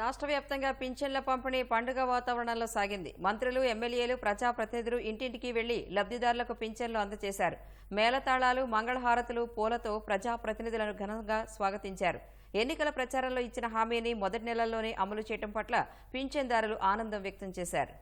రాష్ట్ర వ్యాప్తంగా పింఛన్ల పంపిణీ పండుగ వాతావరణంలో సాగింది. మంత్రులు ఎమ్మెల్యేలు ప్రజాప్రతినిధులు ఇంటింటికి వెళ్ళి లబ్ధిదారులకు పింఛన్లు అందజేశారు. మేళతాళాలు మంగళహారతులు పూలతో ప్రజాప్రతినిధులను ఘనంగా స్వాగతించారు. ఎన్నికల ప్రచారంలో ఇచ్చిన హామీని మొదటి నెలల్లోనే అమలు చేయడం పట్ల పింఛన్దారులు ఆనందం వ్యక్తం చేశారు.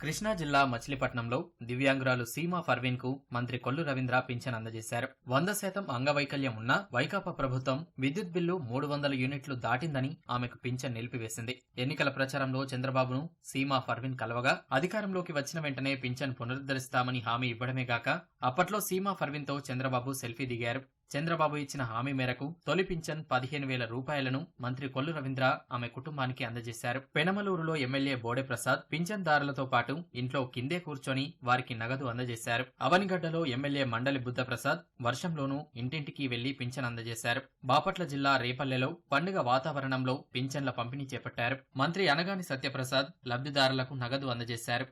కృష్ణా జిల్లా మచిలీపట్నంలో దివ్యాంగురాలు సీమా ఫర్వీన్కు మంత్రి కొల్లు రవీంద్ర పింఛన్ అందజేశారు. వంద శాతం అంగవైకల్యం ఉన్న వైకాపా ప్రభుత్వం విద్యుత్ బిల్లు మూడు వందల యూనిట్లు దాటిందని ఆమెకు పింఛన్ నిలిపివేసింది. ఎన్నికల ప్రచారంలో చంద్రబాబును సీమా ఫర్వీన్ కలవగా అధికారంలోకి వచ్చిన వెంటనే పింఛన్ పునరుద్ధరిస్తామని హామీ ఇవ్వడమే గాక అప్పట్లో సీమా ఫర్వీన్తో చంద్రబాబు సెల్ఫీ దిగారు. చంద్రబాబు ఇచ్చిన హామీ మేరకు తొలి పింఛన్ పదిహేను వేల రూపాయలను మంత్రి కొల్లు రవీంద్ర ఆమె కుటుంబానికి అందజేశారు. పెనమలూరులో ఎమ్మెల్యే బోడే ప్రసాద్ పింఛన్దారులతో పాటు ఇంట్లో కిందే కూర్చొని వారికి నగదు అందజేశారు. అవనిగడ్డలో ఎమ్మెల్యే మండలి బుద్ధప్రసాద్ వర్షంలోనూ ఇంటింటికి వెళ్ళి పింఛన్ అందజేశారు. బాపట్ల జిల్లా రేపల్లెలో పండుగ వాతావరణంలో పింఛన్ల పంపిణీ చేపట్టారు. మంత్రి అనగాని సత్యప్రసాద్ లబ్ధిదారులకు నగదు అందజేశారు.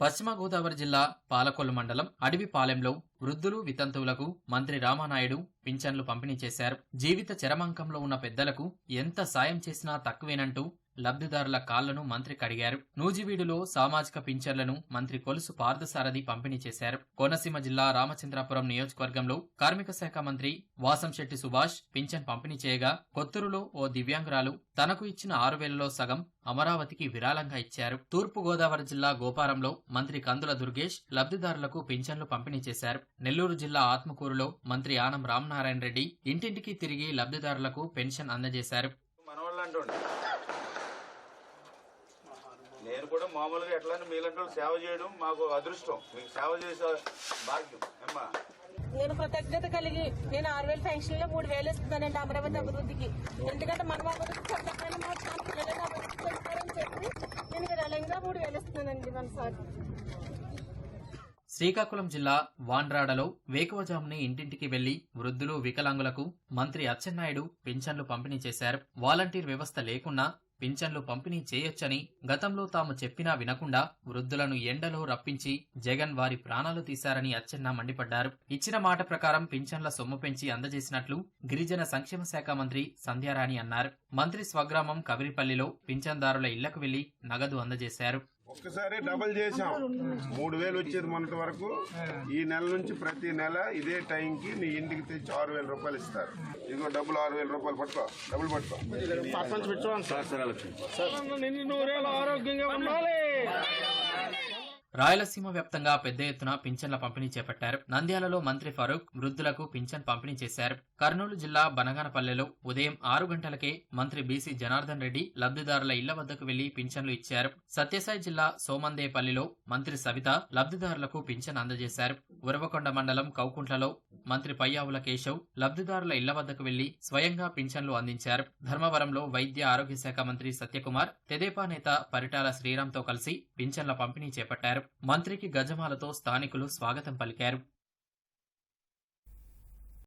పశ్చిమ గోదావరి జిల్లా పాలకొల్లు మండలం అడవిపాలెంలో వృద్ధులు వితంతువులకు మంత్రి రామానాయుడు పింఛన్లు పంపిణీ చేశారు. జీవిత చరమాంకంలో ఉన్న పెద్దలకు ఎంత సాయం చేసినా తక్కువేనంటూ లబ్ధిదారుల కాళ్ళను మంత్రి కడిగారు. నూజివీడులో సామాజిక పింఛన్లను మంత్రి కొలుసు పార్థసారథి పంపిణీ చేశారు. కోనసీమ జిల్లా రామచంద్రాపురం నియోజకవర్గంలో కార్మిక శాఖ మంత్రి వాసంశెట్టి సుభాష్ పింఛన్ పంపిణీ చేయగా కొత్తూరులో ఓ దివ్యాంగురాలు తనకు ఇచ్చిన ఆరు వేలలో సగం అమరావతికి విరాళంగా ఇచ్చారు. తూర్పు గోదావరి జిల్లా గోపారంలో మంత్రి కందుల దుర్గేష్ లబ్ధిదారులకు పింఛన్లు పంపిణీ చేశారు. నెల్లూరు జిల్లా ఆత్మకూరులో మంత్రి ఆనం రామనారాయణ రెడ్డి ఇంటింటికి తిరిగి లబ్ధిదారులకు పెన్షన్ అందజేశారు. నేను కూడా మామూలుగా ఎట్లయినా మీలాంటి సేవ చేయడం మాకు అదృష్టం. మీకు సేవ చేసే భాగ్యం. ఏమ్మా? నేను కృతజ్ఞత కలిగి నేను ఆరు వేల పెన్షన్లో మూడు వేలు ఇస్తున్నానండి అమరావతి అభివృద్ధికి. ఎందుకంటే మనం అభివృద్ధి చెందకపోయినా మా మన పిల్లలకు అభివృద్ధి చెందుతారని చెప్పి నేను విరాళంగా మూడు వేలు ఇస్తున్నానండి మన సార్ శ్రీకాకుళం జిల్లా వాండ్రాడలో వేకువజాముని ఇంటింటికి వెళ్ళి వృద్ధులు వికలాంగులకు మంత్రి అచ్చెన్నాయుడు పింఛన్లు పంపిణీ చేశారు. వాలంటీర్ వ్యవస్థ లేకున్నా పింఛన్లు పంపిణీ చేయొచ్చని గతంలో తాము చెప్పినా వినకుండా వృద్ధులను ఎండలో రప్పించి జగన్ వారి ప్రాణాలు తీశారని అచ్చెన్న మండిపడ్డారు. ఇచ్చిన మాట ప్రకారం పింఛన్ల సొమ్ము పెంచి అందజేసినట్లు గిరిజన సంక్షేమ శాఖ మంత్రి సంధ్యారాణి అన్నారు. మంత్రి స్వగ్రామం కవిరిపల్లిలో పింఛన్దారుల ఇళ్ళకు వెళ్ళి నగదు అందజేశారు. ఒక్కసారి డబల్ చేసాం మూడు వేలు వచ్చేది మొన్నటి వరకు ఈ నెల నుంచి ప్రతి నెల ఇదే టైంకి నీ ఇంటికి తెచ్చి ఆరు వేల రూపాయలు ఇస్తారు ఇదిగో డబ్బులు ఆరు వేల రూపాయలు పట్టుకో డబ్బులు పట్టుకో రాయలసీమ వ్యాప్తంగా పెద్ద ఎత్తున పింఛన్ల పంపిణీ చేపట్టారు. నంద్యాలలో మంత్రి ఫరూక్ వృద్ధులకు పింఛన్ పంపిణీ చేశారు. కర్నూలు జిల్లా బనగానపల్లెలో ఉదయం ఆరు గంటలకే మంత్రి బీసీ జనార్దన్ రెడ్డి లబ్ధిదారుల ఇళ్ళ వద్దకు వెళ్ళి పింఛన్లు ఇచ్చారు. సత్యసాయి జిల్లా సోమందేపల్లిలో మంత్రి సవిత లబ్ధిదారులకు పింఛన్ అందజేశారు. ఉరవకొండ మండలం కౌకుంట్లలో మంత్రి పయ్యావుల కేశవ్ లబ్ధిదారుల ఇళ్ళ వద్దకు వెళ్ళి స్వయంగా పింఛన్లు అందించారు. ధర్మవరంలో వైద్య ఆరోగ్య శాఖ మంత్రి సత్యకుమార్ తెదేపా నేత పరిటాల శ్రీరామ్తో కలిసి పింఛన్ల పంపిణీ చేపట్టారు. మంత్రికి గజమాలతో స్థానికులు స్వాగతం పలికారు